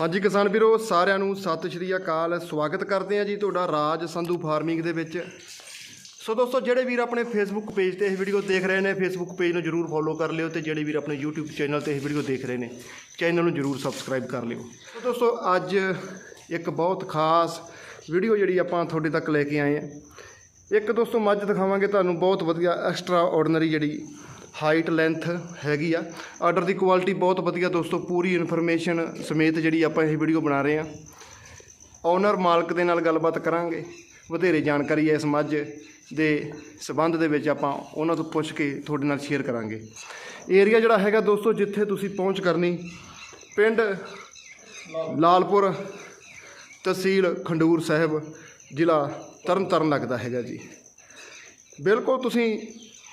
ਹਾਂਜੀ ਕਿਸਾਨ ਵੀਰੋ, ਸਾਰਿਆਂ ਨੂੰ ਸਤਿ ਸ਼੍ਰੀ ਅਕਾਲ। ਸਵਾਗਤ ਕਰਦੇ ਹਾਂ ਜੀ ਤੁਹਾਡਾ ਰਾਜ ਸੰਧੂ ਫਾਰਮਿੰਗ ਦੇ ਵਿੱਚ। ਸੋ ਦੋਸਤੋ, ਜਿਹੜੇ ਵੀਰ ਆਪਣੇ ਫੇਸਬੁੱਕ ਪੇਜ ਤੇ ਇਹ ਵੀਡੀਓ ਦੇਖ ਰਹੇ ਨੇ ਫੇਸਬੁੱਕ ਪੇਜ ਨੂੰ ਜਰੂਰ ਫੋਲੋ ਕਰ ਲਿਓ ਤੇ ਜਿਹੜੇ ਵੀਰ ਆਪਣੇ YouTube ਚੈਨਲ ਤੇ ਇਹ ਵੀਡੀਓ ਦੇਖ ਰਹੇ ਨੇ ਚੈਨਲ ਨੂੰ ਜਰੂਰ ਸਬਸਕ੍ਰਾਈਬ ਕਰ ਲਿਓ। ਸੋ ਦੋਸਤੋ, ਅੱਜ ਇੱਕ ਬਹੁਤ ਖਾਸ ਵੀਡੀਓ ਜਿਹੜੀ ਆਪਾਂ ਤੁਹਾਡੇ ਤੱਕ ਲੈ ਕੇ ਆਏ ਹਾਂ। ਇੱਕ ਦੋਸਤੋ, ਮੱਝ ਦਿਖਾਵਾਂਗੇ ਤੁਹਾਨੂੰ, ਬਹੁਤ ਵਧੀਆ ਐਕਸਟਰਾ ਆਰਡੀਨਰੀ ਜਿਹੜੀ ਹਾਈਟ ਲੈਂਥ ਹੈਗੀ ਆ। ਆਰਡਰ ਦੀ ਕੁਆਲਿਟੀ ਬਹੁਤ ਵਧੀਆ ਦੋਸਤੋ, ਪੂਰੀ ਇਨਫੋਰਮੇਸ਼ਨ ਸਮੇਤ ਜਿਹੜੀ ਆਪਾਂ ਇਹ ਵੀਡੀਓ ਬਣਾ ਰਹੇ ਹਾਂ ਓਨਰ ਮਾਲਕ ਦੇ ਨਾਲ ਗੱਲਬਾਤ ਕਰਾਂਗੇ, ਵਧੇਰੇ ਜਾਣਕਾਰੀ ਇਸ ਮੱਝ ਦੇ ਸਬੰਧ ਦੇ ਵਿੱਚ ਆਪਾਂ ਉਹਨਾਂ ਤੋਂ ਪੁੱਛ ਕੇ ਤੁਹਾਡੇ ਨਾਲ ਸ਼ੇਅਰ ਕਰਾਂਗੇ। ਏਰੀਆ ਜਿਹੜਾ ਹੈਗਾ ਦੋਸਤੋ, ਜਿੱਥੇ ਤੁਸੀਂ ਪਹੁੰਚ ਕਰਨੀ, ਪਿੰਡ ਲਾਲਪੁਰ ਤਹਿਸੀਲ ਖੰਡੂਰ ਸਾਹਿਬ, ਜ਼ਿਲ੍ਹਾ ਤਰਨਤਾਰਨ ਲੱਗਦਾ ਹੈਗਾ ਜੀ। ਬਿਲਕੁਲ ਤੁਸੀਂ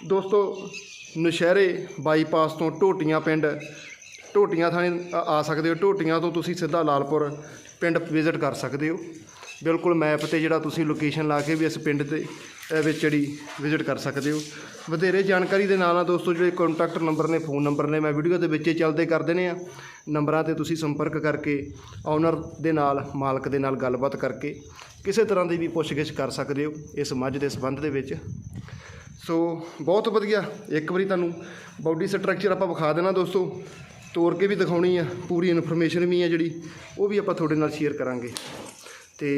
ਦੋਸਤੋ ਨਸ਼ਹਿਰੇ ਬਾਈਪਾਸ ਤੋਂ ਟੋਟੀਆਂ ਪਿੰਡ ਟੋਟੀਆਂ ਥਾਣੇ ਆ ਸਕਦੇ ਹੋ। ਟੋਟੀਆਂ ਤੋਂ ਤੁਸੀਂ ਸਿੱਧਾ ਲਾਲਪੁਰ ਪਿੰਡ ਵਿਜ਼ਿਟ ਕਰ ਸਕਦੇ ਹੋ। ਬਿਲਕੁਲ ਮੈਪ ਤੇ ਜਿਹੜਾ ਤੁਸੀਂ ਲੋਕੇਸ਼ਨ ਲਾ ਕੇ ਵੀ ਇਸ ਪਿੰਡ 'ਤੇ ਵਿੱਚ ਜਿਹੜੀ ਵਿਜ਼ਿਟ ਕਰ ਸਕਦੇ ਹੋ। ਵਧੇਰੇ ਜਾਣਕਾਰੀ ਦੇ ਨਾਲ ਨਾਲ ਦੋਸਤੋ, ਜਿਹੜੇ ਕੰਟੈਕਟ ਨੰਬਰ ਨੇ ਫੋਨ ਨੰਬਰ ਨੇ, ਮੈਂ ਵੀਡੀਓ ਦੇ ਵਿੱਚ ਹੀ ਚੱਲਦੇ ਕਰ ਦੇਣੇ ਆ ਨੰਬਰਾਂ ਤੇ ਤੁਸੀਂ ਸੰਪਰਕ ਕਰਕੇ ਓਨਰ ਦੇ ਨਾਲ, ਮਾਲਕ ਦੇ ਨਾਲ ਗੱਲਬਾਤ ਕਰਕੇ ਕਿਸੇ ਤਰ੍ਹਾਂ ਦੀ ਵੀ ਪੁੱਛਗਿੱਛ ਕਰ ਸਕਦੇ ਹੋ ਇਸ ਮੱਝ ਦੇ ਸੰਬੰਧ ਦੇ ਵਿੱਚ। ਸੋ ਬਹੁਤ ਵਧੀਆ। ਇੱਕ ਵਾਰੀ ਤੁਹਾਨੂੰ ਬਾਡੀ ਸਟਰਕਚਰ ਆਪਾਂ ਵਿਖਾ ਦੇਣਾ ਦੋਸਤੋ। ਤੋੜ ਕੇ ਵੀ ਦਿਖਾਉਣੀ ਆ। ਪੂਰੀ ਇਨਫੋਰਮੇਸ਼ਨ ਵੀ ਆ ਜਿਹੜੀ, ਉਹ ਵੀ ਆਪਾਂ ਤੁਹਾਡੇ ਨਾਲ ਸ਼ੇਅਰ ਕਰਾਂਗੇ। ਤੇ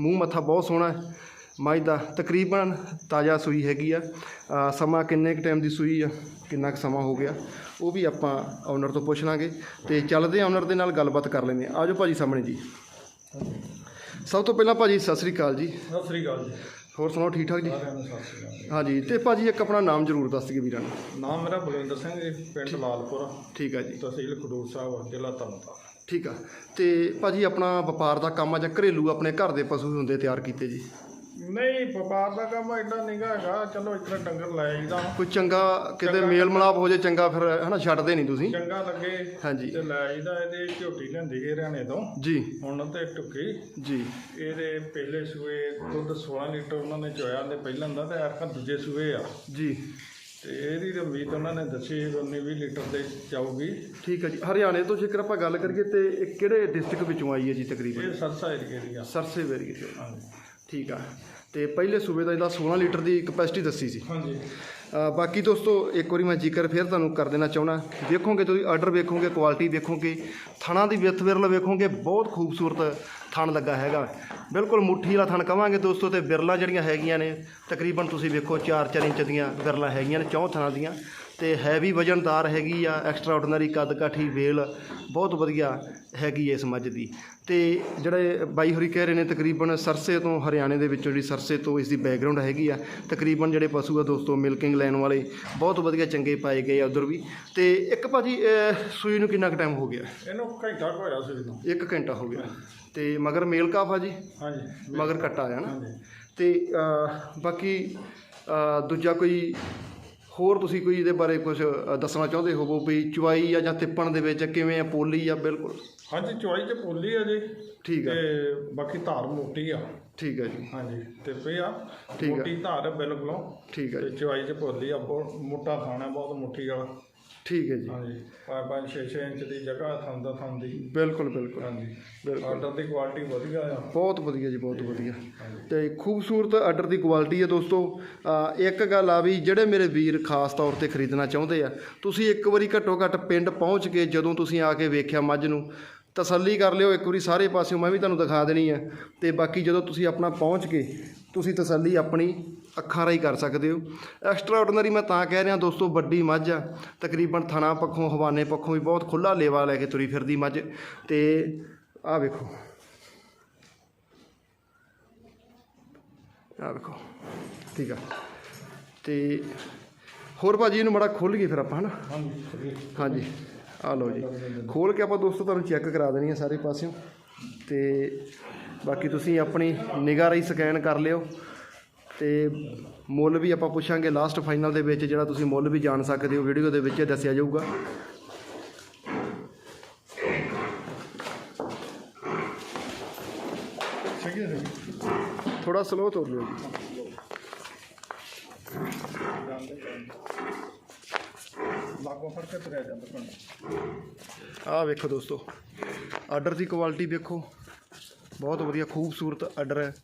ਮੂੰਹ ਮੱਥਾ ਬਹੁਤ ਸੋਹਣਾ ਹੈ। ਮੱਝ ਦਾ ਤਕਰੀਬਨ ਤਾਜ਼ਾ ਸੂਈ ਹੈਗੀ ਆ। ਸਮਾਂ ਕਿੰਨੇ ਕੁ ਟਾਈਮ ਦੀ ਸੂਈ ਆ? ਕਿੰਨਾ ਕੁ ਸਮਾਂ ਹੋ ਗਿਆ? ਉਹ ਵੀ ਆਪਾਂ ਓਨਰ ਤੋਂ ਪੁੱਛ ਲਾਂਗੇ। ਤੇ ਚੱਲਦੇ ਆ ਓਨਰ ਦੇ ਨਾਲ ਗੱਲਬਾਤ ਕਰ ਲੈਂਦੇ ਆ ਆਜੋ ਭਾਜੀ ਸਾਹਮਣੇ ਜੀ। ਸਭ ਤੋਂ ਪਹਿਲਾਂ ਭਾਜੀ ਸਤਿ ਸ੍ਰੀ ਅਕਾਲ ਜੀ। ਸਤਿ ਸ੍ਰੀ ਅਕਾਲ ਜੀ। ਹੋਰ ਸੁਣਾਓ ਠੀਕ ਠਾਕ ਜੀ? ਸਾਰਿਆਂ ਨੂੰ ਸਤਿ ਸ੍ਰੀ ਅਕਾਲ ਹਾਂਜੀ ਤੇ ਭਾਜੀ ਇੱਕ ਆਪਣਾ ਨਾਮ ਜ਼ਰੂਰ ਦੱਸ ਦਈਏ ਵੀਰਾਂ ਨੂੰ। ਨਾਮ ਮੇਰਾ ਬਲਵਿੰਦਰ ਸਿੰਘ ਜੀ ਪਿੰਡ ਲਾਲਪੁਰ। ਠੀਕ ਆ ਜੀ। ਤਹਿਸੀਲ ਖਡੂਰ ਸਾਹਿਬ ਜ਼ਿਲ੍ਹਾ ਤਰਨਤਾਰਨ ਠੀਕ ਆ। ਤੇ ਭਾਜੀ ਆਪਣਾ ਵਪਾਰ ਦਾ ਕੰਮ ਆ ਜਾਂ ਘਰੇਲੂ ਆਪਣੇ ਘਰ ਦੇ ਪਸ਼ੂ ਹੁੰਦੇ ਤਿਆਰ ਕੀਤੇ ਜੀ? ਨਹੀਂ ਵਪਾਰ ਦਾ ਕੰਮ ਐਡਾ ਨਿਗਾ ਹੈਗਾ। ਚਲੋ ਇਤਨਾ ਡੰਗਰ ਲੈ ਆਈਦਾ। ਕੋਈ ਚੰਗਾ ਕਿਤੇ ਮੇਲ ਮਲਾਪ ਹੋ ਜੇ ਚੰਗਾ ਫਿਰ ਹਨਾ ਛੱਡਦੇ ਨਹੀਂ ਤੁਸੀਂ। ਚੰਗਾ ਲੱਗੇ ਹਾਂਜੀ। ਤੇ ਲੈ ਆਈਦਾ ਇਹਦੇ ਝੋਟੀ ਲੈਂਦੀ ਗਏ ਹਰਿਆਣੇ ਤੋਂ। ਜੀ। ਹੁਣ ਤੇ ਟੁੱਕੀ ਜੀ। ਇਹਦੇ ਪਹਿਲੇ ਸੂਏ ਦੁੱਧ 16 ਲੀਟਰ ਉਹਨਾਂ ਨੇ ਚੋਇਆ ਤੇ ਪਹਿਲਾਂ ਦਾ ਤੇ ਆਖਾਂ ਦੂਜੇ ਸੂਏ ਆ। ਜੀ। ਤੇ ਇਹਦੀ ਤਾਂ ਉਮੀਦ ਉਹਨਾਂ ਨੇ ਦੱਸੀ 19 20 ਲੀਟਰ ਦੇ ਜਾਊਗੀ। ਠੀਕ ਆ ਜੀ। ਹਰਿਆਣੇ ਤੋਂ ਜੇਕਰ ਆਪਾਂ ਗੱਲ ਕਰੀਏ ਤੇ ਇਹ ਕਿਹੜੇ ਡਿਸਟ੍ਰਿਕਟ ਵਿੱਚੋਂ ਆਈ ਹੈ ਜੀ ਤਕਰੀਬਨ? ਇਹ ਸਰਸਾ ਏਰੀਏ ਦੀ ਆ। ਸਰਸੇ ਵੇਰੀਏ ਤੋਂ ਹਾਂਜੀ। ਠੀਕ ਆ। ਤੇ ਪਹਿਲੇ ਸੂਬੇ ਦਾ ਇਹਦਾ 16 ਲੀਟਰ ਦੀ ਕਪੈਸਿਟੀ ਦੱਸੀ ਸੀ। ਹਾਂਜੀ। ਬਾਕੀ ਦੋਸਤੋ ਇੱਕ ਵਾਰੀ ਮੈਂ ਜ਼ਿਕਰ ਫਿਰ ਤੁਹਾਨੂੰ ਕਰ ਦੇਣਾ ਚਾਹੁੰਦਾ। ਵੇਖੋਗੇ ਤੁਸੀਂ ਆਰਡਰ ਵੇਖੋਗੇ ਕੁਆਲਿਟੀ ਵੇਖੋਗੇ ਥਣਾ ਦੀ ਵਿੱਥ ਵਿਰਲ ਵੇਖੋਗੇ ਬਹੁਤ ਖੂਬਸੂਰਤ ਥਣ ਲੱਗਾ ਹੈਗਾ। ਬਿਲਕੁਲ ਮੁੱਠੀ ਵਾਲਾ ਥਣ ਕਵਾਂਗੇ ਦੋਸਤੋ ਤੇ ਬਿਰਲਾਂ ਜਿਹੜੀਆਂ ਹੈਗੀਆਂ ਨੇ ਤਕਰੀਬਨ ਤੁਸੀਂ ਵੇਖੋ 4-4 ਇੰਚ ਦੀਆਂ ਬਿਰਲਾਂ ਹੈਗੀਆਂ ਨੇ ਚੌਂ ਥਣਾਂ ਦੀਆਂ। ਤੇ ਹੈਵੀ ਵਜਨਦਾਰ ਹੈਗੀ ਆ ਐਕਸਟਰਾ ਆਰਡੀਨਰੀ ਕੱਦ ਕਾਠੀ ਵੇਲ ਬਹੁਤ ਵਧੀਆ ਹੈਗੀ ਇਸ ਮੱਝ ਦੀ। ਤੇ ਜਿਹੜੇ ਬਾਈ ਹੋਰੀ ਕਹਿ ਰਹੇ ਨੇ ਤਕਰੀਬਨ ਸਰਸੇ ਤੋਂ ਹਰਿਆਣੇ ਦੇ ਵਿੱਚੋਂ ਜਿਹੜੀ ਸਰਸੇ ਤੋਂ ਇਸ ਦੀ ਬੈਕਗ੍ਰਾਉਂਡ ਹੈਗੀ ਆ ਤਕਰੀਬਨ ਜਿਹੜੇ ਪਸ਼ੂ ਆ ਦੋਸਤੋ ਮਿਲਕਿੰਗ ਲੈਣ ਵਾਲੇ ਬਹੁਤ ਵਧੀਆ ਚੰਗੇ ਪਾਏ ਗਏ ਆ ਉਧਰ ਵੀ। ਤੇ ਇੱਕ ਭਾਜੀ ਸੂਈ ਨੂੰ ਕਿੰਨਾ ਕੁ ਟਾਈਮ ਹੋ ਗਿਆ? ਇਹਨੂੰ ਘੰਟਾ ਹੋਇਆ ਸੀ ਇਹਨੂੰ ਇੱਕ ਘੰਟਾ ਹੋ ਗਿਆ। ਤੇ ਮਗਰ ਮੇਲ ਕਾਫ ਆ ਜੀ? ਹਾਂਜੀ। ਮਗਰ ਕੱਟਾ ਆ ਨਾ? ਤੇ ਬਾਕੀ ਦੂਜਾ ਕੋਈ ਹੋਰ ਤੁਸੀਂ ਕੋਈ ਇਹਦੇ ਬਾਰੇ ਕੁਝ ਦੱਸਣਾ ਚਾਹੁੰਦੇ ਹੋਵੋ ਵੀ ਚੁਆਈ ਆ ਜਾਂ ਤਿੱਪਣ ਦੇ ਵਿੱਚ ਕਿਵੇਂ ਆ ਪੋਲੀ ਆ ਬਿਲਕੁਲ? ਹਾਂਜੀ ਚੁਆਈ ਚ ਪੋਲੀ ਆ ਜੀ। ਠੀਕ ਆ। ਤੇ ਬਾਕੀ ਧਾਰ ਮੋਟੀ ਆ। ਠੀਕ ਹੈ ਜੀ। ਹਾਂਜੀ ਤੇ ਪਈ ਆ। ਠੀਕ ਆ। ਮੋਟੀ ਧਾਰ ਆ ਬਿਲਕੁਲੋਂ। ਠੀਕ ਹੈ ਤੇ ਜੀ ਚੁਆਈ ਚ ਪੋਲੀ ਆ ਬਹੁਤ ਮੋਟਾ ਥਾਣਾ ਬਹੁਤ ਮੁੱਠੀ ਵਾਲਾ। ਠੀਕ ਹੈ ਜੀ। ਹਾਂਜੀ 5 6 6 ਇੰਚ ਦੀ ਜਗ੍ਹਾ ਥਾਂ ਦਾ ਥਾਂ ਦੀ ਬਿਲਕੁਲ ਬਿਲਕੁਲ। ਹਾਂਜੀ। ਬਿਲਕੁਲ। ਆਰਡਰ ਦੀ ਕੁਆਲਿਟੀ ਵਧੀਆ ਆ। ਬਹੁਤ ਵਧੀਆ ਜੀ ਬਹੁਤ ਵਧੀਆ। ਤੇ ਖੂਬਸੂਰਤ ਆਰਡਰ ਦੀ ਕੁਆਲਿਟੀ ਹੈ ਦੋਸਤੋ। ਇੱਕ ਗੱਲ ਆ ਵੀ ਜਿਹੜੇ ਮੇਰੇ ਵੀਰ ਖਾਸ ਤੌਰ ਤੇ ਖਰੀਦਣਾ ਚਾਹੁੰਦੇ ਆ ਤੁਸੀਂ ਇੱਕ ਵਾਰੀ ਘੱਟੋ ਘੱਟ ਪਿੰਡ ਪਹੁੰਚ ਕੇ ਜਦੋਂ ਤੁਸੀਂ ਆ ਕੇ ਵੇਖਿਆ ਮੱਝ ਨੂੰ ਤਸੱਲੀ ਕਰ ਲਿਓ ਇੱਕ ਵਾਰੀ ਸਾਰੇ ਪਾਸਿਓਂ ਮੈਂ ਵੀ ਤੁਹਾਨੂੰ ਦਿਖਾ ਦੇਣੀ ਆ। ਤੇ ਬਾਕੀ ਜਦੋਂ ਤੁਸੀਂ ਆਪਣਾ ਪਹੁੰਚ ਕੇ ਤੁਸੀਂ ਤਸੱਲੀ ਆਪਣੀ ਅੱਖਾਂ ਰਾਹੀਂ ਕਰ ਸਕਦੇ ਹੋ। ਐਕਸਟਰਾ ਆਰਡੀਨਰੀ ਮੈਂ ਤਾਂ ਕਹਿ ਰਿਹਾ ਦੋਸਤੋ ਵੱਡੀ ਮੱਝ ਆ। ਤਕਰੀਬਨ ਥਣਾ ਪੱਖੋਂ ਹਵਾਨੇ ਪੱਖੋਂ ਵੀ ਬਹੁਤ ਖੁੱਲਾ ਲੇਵਾ ਲੈ ਕੇ ਤੁਰੀ ਫਿਰਦੀ ਮੱਝ। ਤੇ ਆਹ ਵੇਖੋ। ਆ ਵੇਖੋ। ਠੀਕ ਆ। ਤੇ ਹੋਰ ਭਾਜੀ ਇਹਨੂੰ ਮੜਾ ਖੋਲ ਗਏ ਫਿਰ ਆਪਾਂ ਹਨਾ? ਹਾਂਜੀ ਹਾਂਜੀ। ਆ ਲਓ ਜੀ। ਖੋਲ ਕੇ ਆਪਾਂ ਦੋਸਤੋ ਤੁਹਾਨੂੰ ਚੈੱਕ ਕਰਾ ਦੇਣੀ ਹੈ ਸਾਰੇ ਪਾਸਿਓਂ। ਤੇ ਬਾਕੀ ਤੁਸੀਂ ਆਪਣੀ ਨਿਗਾਹ ਰਾਹੀਂ ਸਕੈਨ ਕਰ ਲਿਓ। ਤੇ ਮੁੱਲ ਵੀ ਆਪਾਂ ਪੁੱਛਾਂਗੇ ਲਾਸਟ ਫਾਈਨਲ ਦੇ ਵਿੱਚ, ਜਿਹੜਾ ਤੁਸੀਂ ਮੁੱਲ ਵੀ ਜਾਣ ਸਕਦੇ ਹੋ ਵੀਡੀਓ ਦੇ ਵਿੱਚ ਦੱਸਿਆ ਜਾਊਗਾ। ਸਹੀ ਹੈ ਸਹੀ ਥੋੜਾ ਸਲੋ ਤੋਰ ਲਿਓ ਜੀ। ਲਾਗੋਂ ਫੜ ਕੇ ਤੁਰਿਆ ਜਾਂਦਾ ਪਿੰਡ। ਆਹ ਵੇਖੋ ਦੋਸਤੋ ਆਰਡਰ ਦੀ ਕੁਆਲਿਟੀ ਵੇਖੋ। ਬਹੁਤ ਵਧੀਆ ਖੂਬਸੂਰਤ ਆਰਡਰ ਹੈ।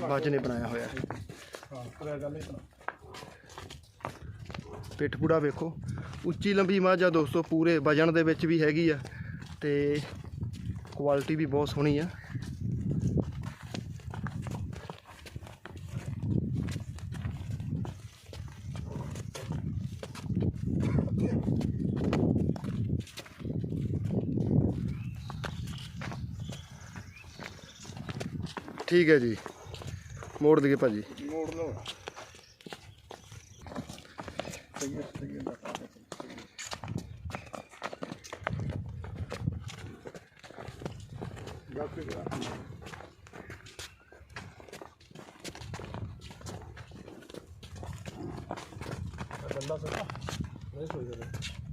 ਬਾਜ ਨੇ ਬਣਾਇਆ ਹੋਇਆ। ਹੈ ਹਾਂ ਤੁਰਿਆ ਜਾਂਦਾ ਪੂੜਾ ਵੇਖੋ। ਉੱਚੀ ਲੰਬੀ ਮੱਝ ਆ ਦੋਸਤੋ ਪੂਰੇ ਵਜਨ ਦੇ ਵਿੱਚ ਵੀ ਹੈਗੀ ਆ ਤੇ ਕੁਆਲਿਟੀ ਵੀ ਬਹੁਤ ਸੋਹਣੀ ਆ। ਠੀਕ ਹੈ ਜੀ। ਮੋੜ ਦਈਏ ਭਾਜੀ। ਮੋੜ ਲਓ। ਸਹੀ ਹੈ ਸਹੀ ਹੈ ਬੰਦਾ ਸੱਤਾ ਨਹੀਂ। ਸੋਈ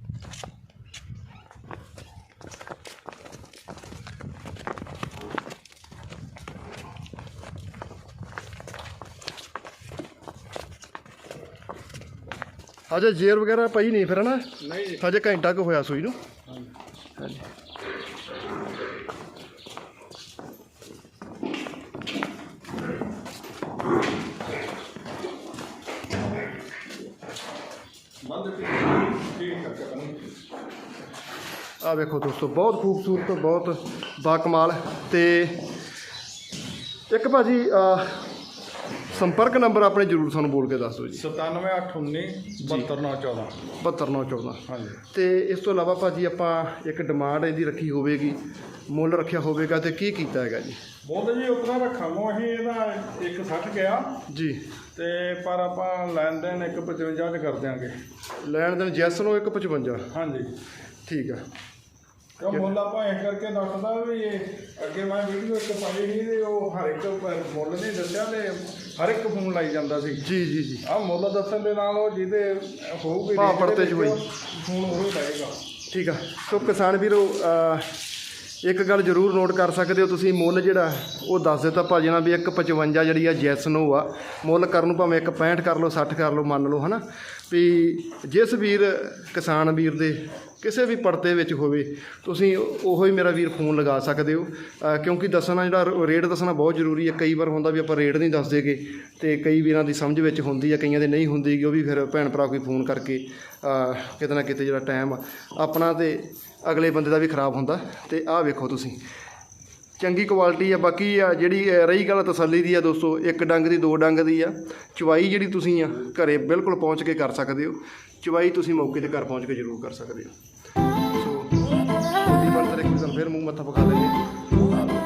ਹਜੇ ਜੇਰ ਵਗੈਰਾ ਪਈ ਨਹੀਂ ਫਿਰ ਨਾ ਨਹੀਂ ਜੀ। ਹਜੇ ਘੰਟਾ ਕੁ ਹੋਇਆ ਸੂਈ ਨੂੰ। ਹਾਂਜੀ ਹਾਂਜੀ ਬੰਦ ਠੀਕ ਠੀਕ ਕਰਕੇ ਕਰਨੀ ਆ ਵੇਖੋ ਦੋਸਤੋ ਬਹੁਤ ਖੂਬਸੂਰਤ ਬਹੁਤ ਬਾਕਮਾਲ ਤੇ ਇੱਕ ਭਾਜੀ ਆ ਸੰਪਰਕ ਨੰਬਰ ਆਪਣੇ ਜਰੂਰ ਸਾਨੂੰ ਬੋਲ ਕੇ ਦੱਸ ਦਿਓ ਜੀ। 97819 72914 72914 ਹਾਂਜੀ। ਤੇ ਇਸ ਤੋਂ ਇਲਾਵਾ ਭਾਜੀ ਆਪਾਂ ਇੱਕ ਡਿਮਾਂਡ ਇਹਦੀ ਰੱਖੀ ਹੋਵੇਗੀ ਮੁੱਲ ਰੱਖਿਆ ਹੋਵੇਗਾ ਤੇ ਕੀ ਕੀਤਾ ਹੈਗਾ ਜੀ? ਬੋਲਦੇ ਜੀ ਉਤਰਾ ਰੱਖਾਂਗੋ ਅਸੀਂ ਇਹਦਾ 160 ਗਿਆ ਜੀ। ਤੇ ਪਰ ਆਪਾਂ ਲੈਣ ਦੇਣ 155 ਚ ਕਰ ਦਿਆਂਗੇ। ਲੈਣ ਦੇਣ ਜੈਸ ਨੂੰ 155 ਹਾਂਜੀ। ਠੀਕ ਆ। ਕਿਉਂ ਮੁੱਲ ਇਸ ਕਰਕੇ ਦੱਸਦਾ ਵੀ ਇਹ ਅੱਗੇ ਮੈਂ ਵੀਡੀਓ ਇੱਕ ਪਾਈ ਸੀ ਤੇ ਉਹ ਹਰ ਇੱਕ ਮੁੱਲ ਨਹੀਂ ਦੱਸਿਆ ਤੇ ਹਰ ਇੱਕ ਫੋਨ ਲਾਈ ਜਾਂਦਾ ਸੀ। ਜੀ ਜੀ ਜੀ। ਆਹ ਮੁੱਲ ਦੱਸਣ ਦੇ ਨਾਲ ਉਹ ਜਿਹਦੇ ਹੋਊਗੀ ਭਾਅ ਪੜਤੇ ਚ ਹੋਈ। ਫੋਨ ਉਹ ਹੀ ਲਾਏਗਾ। ਠੀਕ ਆ। ਸੋ ਕਿਸਾਨ ਵੀਰੋ ਇੱਕ ਗੱਲ ਜ਼ਰੂਰ ਨੋਟ ਕਰ ਸਕਦੇ ਹੋ ਤੁਸੀਂ ਮੁੱਲ ਜਿਹੜਾ ਉਹ ਦੱਸ ਦਿੱਤਾ ਭਾਜੀ ਨਾਲ ਵੀ 155 ਜਿਹੜੀ ਆ ਜੈਸ ਨੋ ਆ। ਮੁੱਲ ਕਰਨ ਨੂੰ ਭਾਵੇਂ 165 ਕਰ ਲਓ 60 ਕਰ ਲਓ ਮੰਨ ਲਓ ਹਨਾ? ਵੀ ਜਿਸ ਵੀਰ ਕਿਸਾਨ ਵੀਰ ਦੇ ਕਿਸੇ ਵੀ ਪਰਤੇ ਵਿੱਚ ਹੋਵੇ, ਤੁਸੀਂ ਉਹੋ ਹੀ ਮੇਰਾ ਵੀਰ ਫੋਨ ਲਗਾ ਸਕਦੇ ਹੋ। ਕਿਉਂਕਿ ਦੱਸਣਾ ਜਿਹੜਾ ਰੇਟ ਦੱਸਣਾ ਬਹੁਤ ਜ਼ਰੂਰੀ ਹੈ। ਕਈ ਵਾਰ ਹੁੰਦਾ ਵੀ ਆਪਾਂ ਰੇਟ ਨਹੀਂ ਦੱਸਦੇਗੇ ਤੇ ਕਈ ਵੀਰਾਂ ਦੀ ਸਮਝ ਵਿੱਚ ਹੁੰਦੀ ਹੈ, ਕਈਆਂ ਦੇ ਨਹੀਂ ਹੁੰਦੀ ਗੀ ਉਹ ਵੀ ਫਿਰ ਭੈਣ ਭਰਾ ਕੋਈ ਫੋਨ ਕਰਕੇ ਕਿਤੇ ਨਾ ਕਿਤੇ ਜਿਹੜਾ ਟਾਈਮ ਆਪਣਾ ਤੇ ਅਗਲੇ ਬੰਦੇ ਦਾ ਵੀ ਖਰਾਬ ਹੁੰਦਾ। ਤੇ ਆਹ ਵੇਖੋ ਤੁਸੀਂ ਚੰਗੀ ਕੁਆਲਿਟੀ ਆ, ਬਾਕੀ ਆ ਜਿਹੜੀ ਰਹੀ ਗੱਲ ਤਸੱਲੀ ਦੀ ਆ ਦੋਸਤੋ, ਇੱਕ ਡੰਗ ਦੀ, ਦੋ ਡੰਗ ਦੀ ਆ। ਚਵਾਈ ਜਿਹੜੀ ਤੁਸੀਂ ਆ, ਘਰੇ ਬਿਲਕੁਲ ਪਹੁੰਚ ਕੇ ਕਰ ਸਕਦੇ ਹੋ। ਚਵਾਈ ਤੁਸੀਂ ਮੌਕੇ ਤੇ ਘਰ ਪਹੁੰਚ ਕੇ ਜ਼ਰੂਰ ਕਰ ਸਕਦੇ ਹੋ। ਸੋ ਛੋਟੀ ਬੰਦਰ ਇੱਕ ਵਾਰ ਫਿਰ ਮੂੰਹ ਮੱਥਾ ਪਕਾ ਲੈਂਦੇ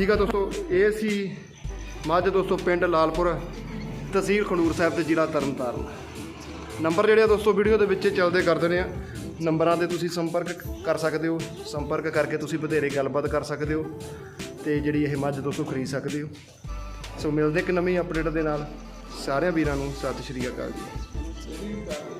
ਠੀਕ ਆ ਦੋਸਤੋ, ਇਹ ਸੀ ਮੱਝ ਦੋਸਤੋ ਪਿੰਡ ਲਾਲਪੁਰ, ਤਹਿਸੀਲ ਖਡੂਰ ਸਾਹਿਬ ਤੇ ਜ਼ਿਲ੍ਹਾ ਤਰਨਤਾਰਨ। ਨੰਬਰ ਜਿਹੜੇ ਆ ਦੋਸਤੋ ਵੀਡੀਓ ਦੇ ਵਿੱਚ ਚੱਲਦੇ ਕਰਦੇ ਦਿੰਦੇ ਆ। ਨੰਬਰਾਂ ਤੇ ਤੁਸੀਂ ਸੰਪਰਕ ਕਰ ਸਕਦੇ ਹੋ, ਸੰਪਰਕ ਕਰਕੇ ਤੁਸੀਂ ਵਧੇਰੇ ਗੱਲਬਾਤ ਕਰ ਸਕਦੇ ਹੋ ਤੇ ਜਿਹੜੀ ਇਹ ਮੱਝ ਦੋਸਤੋ ਖਰੀਦ ਸਕਦੇ ਹੋ। ਸੋ ਮਿਲਦੇ ਇੱਕ ਨਵੀਂ ਅਪਡੇਟ ਦੇ ਨਾਲ। ਸਾਰਿਆਂ ਵੀਰਾਂ ਨੂੰ ਸਤਿ ਸ਼੍ਰੀ ਅਕਾਲ ਜੀ।